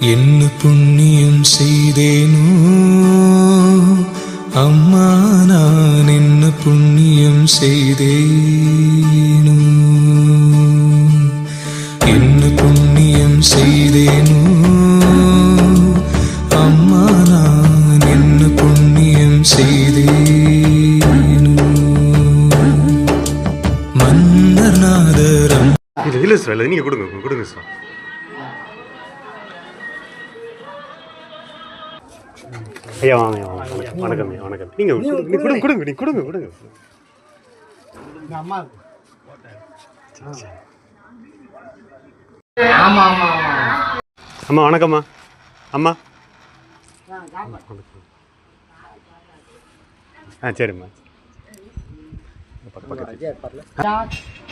என்ன புண்ணியம் செய்தேனோ? அம்மா நான் என்ன புண்ணியம் செய்தேனோ? என்ன புண்ணியம் செய்தேனோ? அம்மா நான் என்ன புண்ணியம் செய்தேனோ? மன்னநாதரம் இல்லை இல்லை சார் இல்லை நீங்கள் கொடுங்க கொடுங்க சார். ஐயா வாங்க வணக்கம் வணக்கம் ஐயா வணக்கம். நீங்கள் கொடுங்க கொடுங்க. கொடுங்க நீ கொடுங்க கொடுங்க. ஆமா ஆமா ஆமா. அம்மா வணக்கம்மா. அம்மா. ஆ சரிம்மா. பக்கத்து